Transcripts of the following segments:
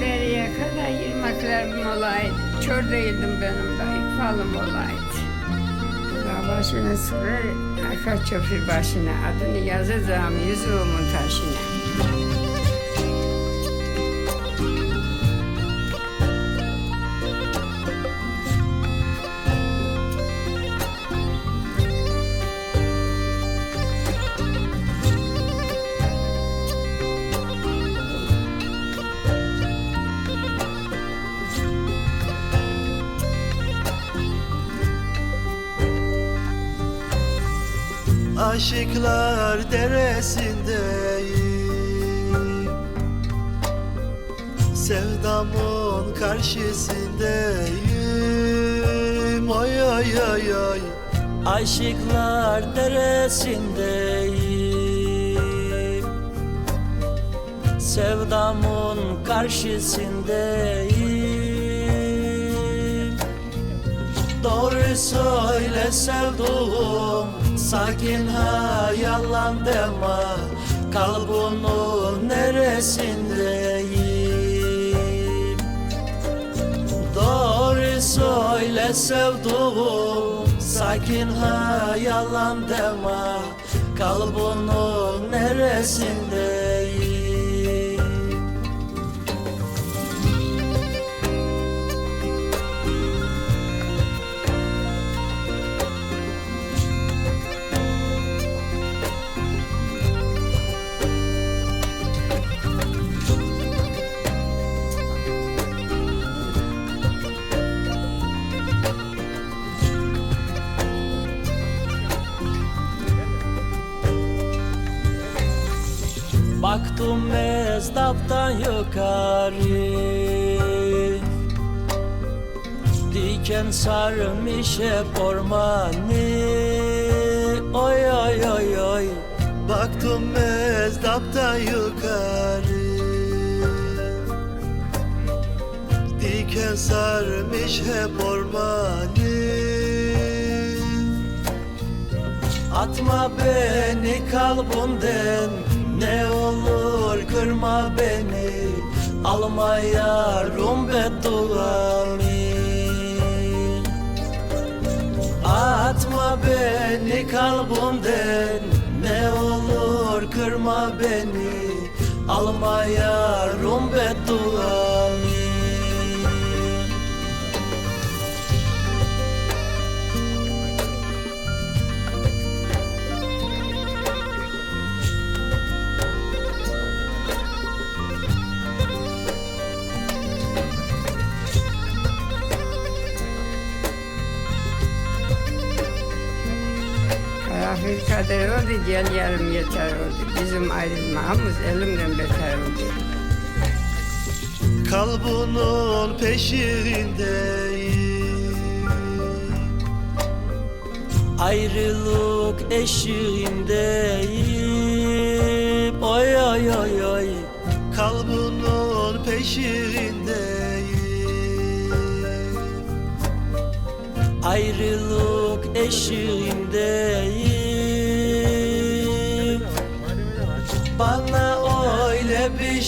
Deriye kadar yirmaklarım olaydı. Kör değildim benim dahi falım olaydı. Dağ başına sıra arka çöpür başına adını yazacağım yüzüğümün taşına. Aşıklar deresindeyim. Sevdamın karşısındayım. Oy oy oy oy Aşıklar deresindeyim. Sevdamın karşısındayım. Doğru söyle sevduğum Sakin ha yalan deme. Kalbinin neresindeyim? Doğru söyle sevduğum. Sakin ha yalan deme. Kalbinin neresindeyim mezdaptan yukarı. Diken sarmış hep ormanı. Oy oy oy oy. Baktım mezdaptan yukarı. Diken sarmış hep ormanı. Atma beni kalbimden Ne olur kırma beni Alma yarım bedduamı. Atma beni kalbimden Ne olur kırma beni Alma yarım bedduamı Karanfil kader oldu gel yarım yeter oldu. Bizim ayrılmamız elimden beter oldu. Kalbinin peşindeyim Ayrılık eşiğindeyim. Oy oy oy oy. Kalbinin peşindeyim Ayrılık eşiğindeyim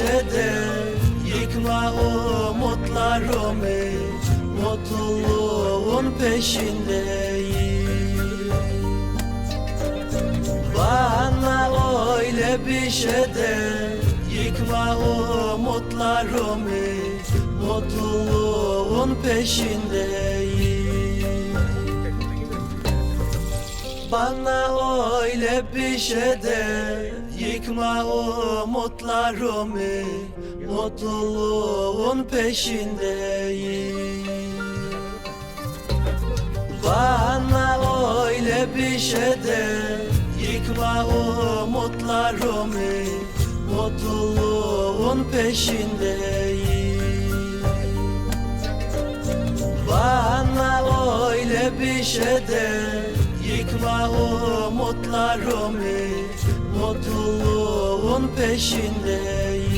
öyle bir şey de Yıkma umutlarımı Mutluluğun peşindeyim. Bana öyle bir şey de Yıkma umutlarımı Mutluluğun peşindeyim. Bana öyle bir şey de Yıkma umutlarımı Mutluluğun peşindeyim. Bana öyle bir şey de Yıkma umutlarımı Mutluluğun peşindeyim. Bana öyle bir şey de Yıkma umutlarımı Mutluluğun peşindeyim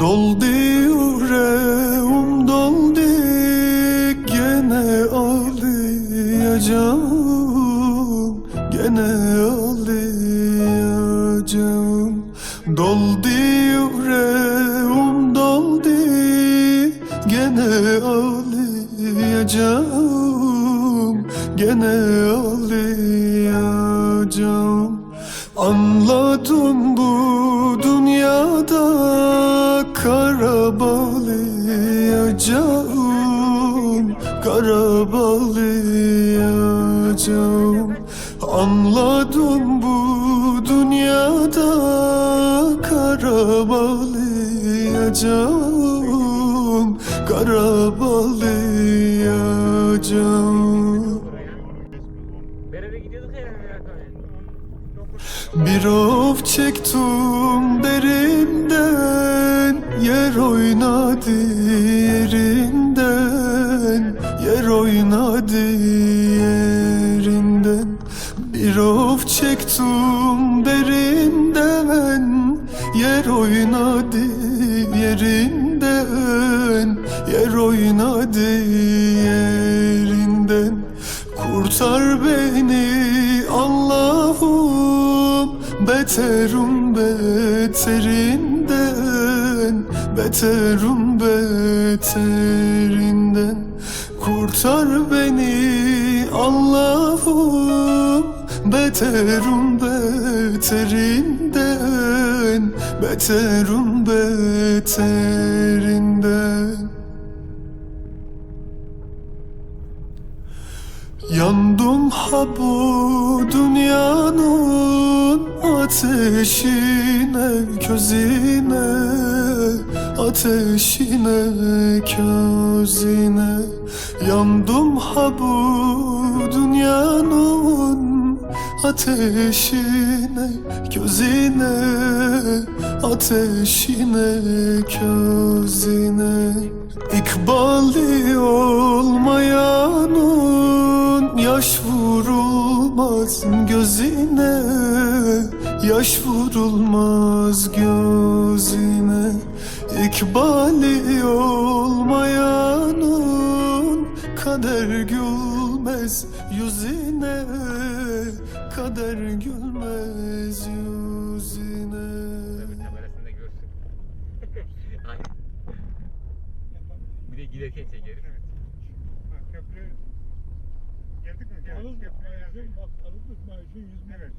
Doldu yüreğim doldu Gene ağlayacağım Gene ağlayacağım. Doldu yüreğim doldu Gene ağlayacağım Gene ağlayacağım bu dünyada kara bağlayacağım Kara bağlayacağım Berebe gidiyorduk ya. yani. Bir of çektim derinden Yer oynadı yerinden Beterim beterinden Beterim beterinden. Kurtar beni Allah'ım Beterim beterinden Beterim beterinden. Yandım ha bu dünyanın ateşine, közine Ateşine, közine. Yandım ha bu dünyanın ateşine, közine Ateşine, közine. İkbali olmayanın yaş vurulmaz gözine Yaş vurulmaz gözine İkbali olmayanın kader gülmez yüzüne Kader gülmez yüzüne. Bir de giderken çekeriz. Aracın Evet.